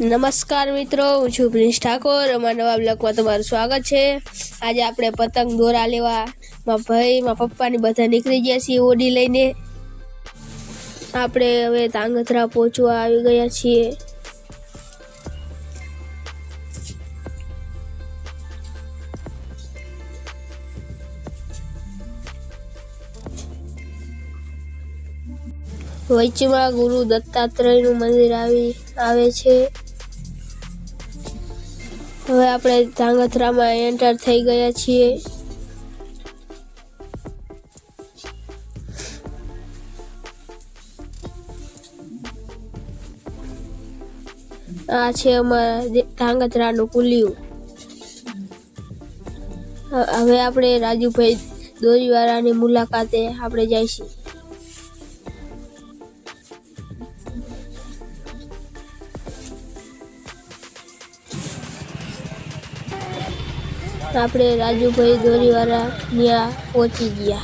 નમસ્કાર મિત્રો, હું છું પ્રિન્સ ઠાકોર. અમારા નવા બ્લોગમાં તમારું સ્વાગત છે. આજે આપણે પતંગ દોરા લેવા મારા ભાઈ, મારા પપ્પાની બધા નીકળી ગયા છીએ ઓડી લઈને. આપણે હવે તાંગધ્રા પહોંચવા આવી ગયા છીએ. વચમાં ગુરુ દત્તાત્રેયનું મંદિર આવી, આવે છે. હવે આપણે ધાંગધ્રામાં એન્ટર થઈ ગયા છીએ. આ છે અમારા ધાંગધ્રાનું કુલિયું. હવે આપણે રાજુભાઈ દોરીવાળાની મુલાકાતે આપણે જઈશું. આપણે રાજુભાઈ દોરીવાળા ત્યાં પહોંચી ગયા.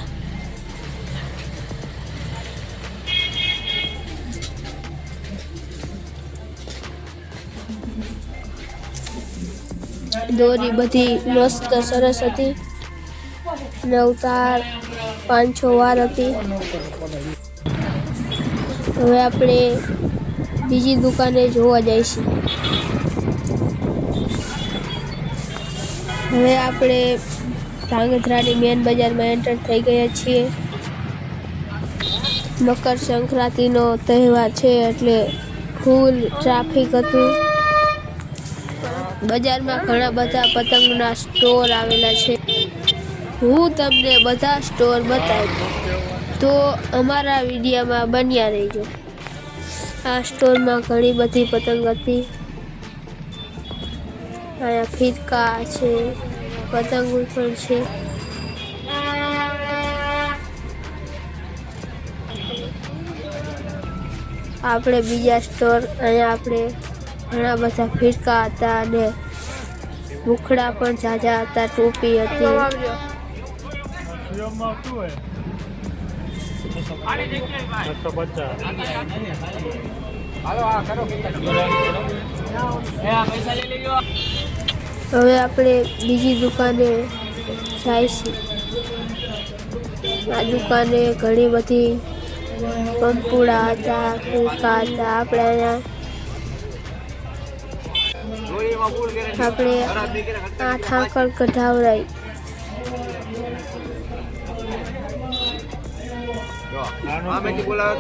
દોરી બધી મસ્ત સરસ હતી. નવતાર પાંચ છ વાર હતી. હવે આપણે બીજી દુકાને જોવા જઈશું. હવે આપણે ધાંગધ્રાની મેન બજારમાં એન્ટર થઈ ગયા છીએ. મકર સંક્રાંતિનો તહેવાર છે એટલે ફૂલ ટ્રાફિક હતું. બજારમાં ઘણા બધા પતંગના સ્ટોર આવેલા છે. હું તમને બધા સ્ટોર બતાવીશ તો અમારા વિડીયોમાં બન્યા રહેજો. આ સ્ટોરમાં ઘણી બધી પતંગ હતી. અહીંયા ફિરકા છે, પતંગો પણ છે. આપણે બીજા સ્ટોર અહીંયા આપણે ઘણા બધા ફિરકા હતા અને મુખડા પણ ઝાઝા હતા, ટોપી હતી. શિવમમાં આ પચાસ હવે આપણે બીજી દુકાને જઈશું. આ દુકાને ઘણી બધી પંપુડા હતા કુકા હતા આપણે અહીંયા આપણે આ ઠાકર કઢાવરાઈ. આ બોલાવે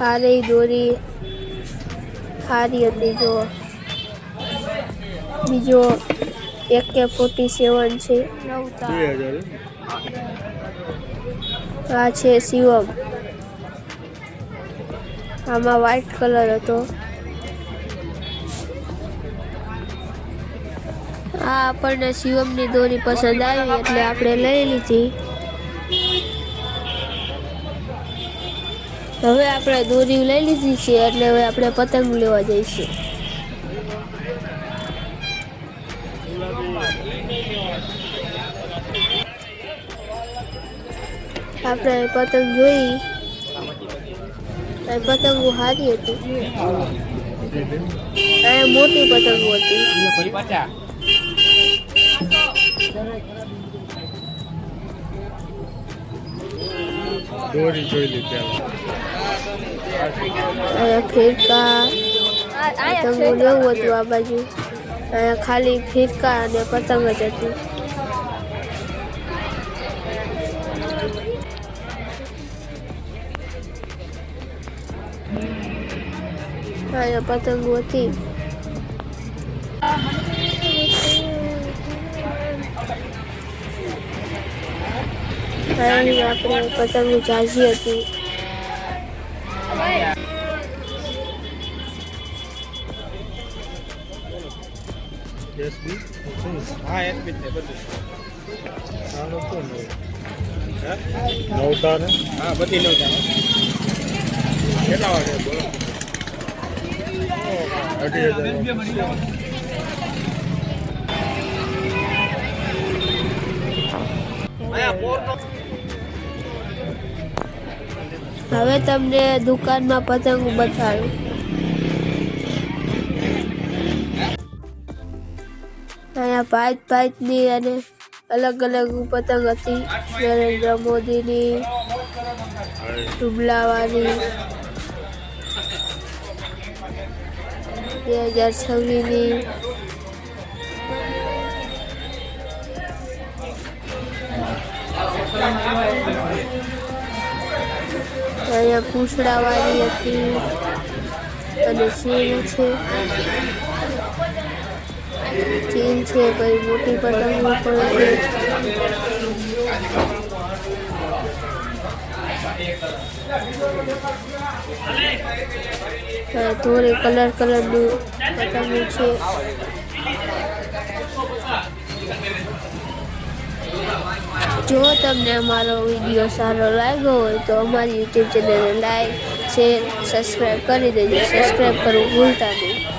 હારી દોરી સારી હતી જો. બીજો એક કે ફોર્ટી સેવન છે આ છે શિવમ. આમાં વ્હાઈટ કલર હતો. આ આપણને શિવમની દોરી પસંદ આવી એટલે આપણે લઈ લીધી. હવે આપણે દોરી લઈ લીધી છે એટલે હવે આપણે પતંગ લેવા જઈશું. આપણે પતંગ જોઈ. પતંગો સારી હતી. મોટી પતંગો હતી. દોરી જોઈ લીધી. અહીંયા ફિરકા પતંગો લેવું હતું આ બાજુ. અહીંયા ખાલી ફિરકા અને પતંગ જ હતી. અહીંયા પતંગો હતી. પતંગ આપણે પતંગો હતી. એસબી? હા એસબી છે બધું. આનો શું નવતા ને હા બધી નવ કેટલા વાગે? બોલો. અઢી હજાર હવે તમને દુકાનમાં પતંગ બતાડું અહીંયા પાંચ પાંચની અને અલગ અલગ પતંગ હતી. નરેન્દ્ર મોદીની ટુબલાવાની બે હજાર છવ્વીસની. અહીંયા પૂછડાવાની હતી. અને સિંહ છે. ચીન છે, કઈ મોટી પતંગો પણ છે. થોડી કલર કલરનું પતંગો છે. જો તમને અમારો વીડિયો સારો લાગ્યો હોય તો અમારી યુટ્યુબ ચેનલને લાઈક શેર સબસ્ક્રાઈબ કરી દેજો. સબસ્ક્રાઈબ કરવું ભૂલતા નહીં.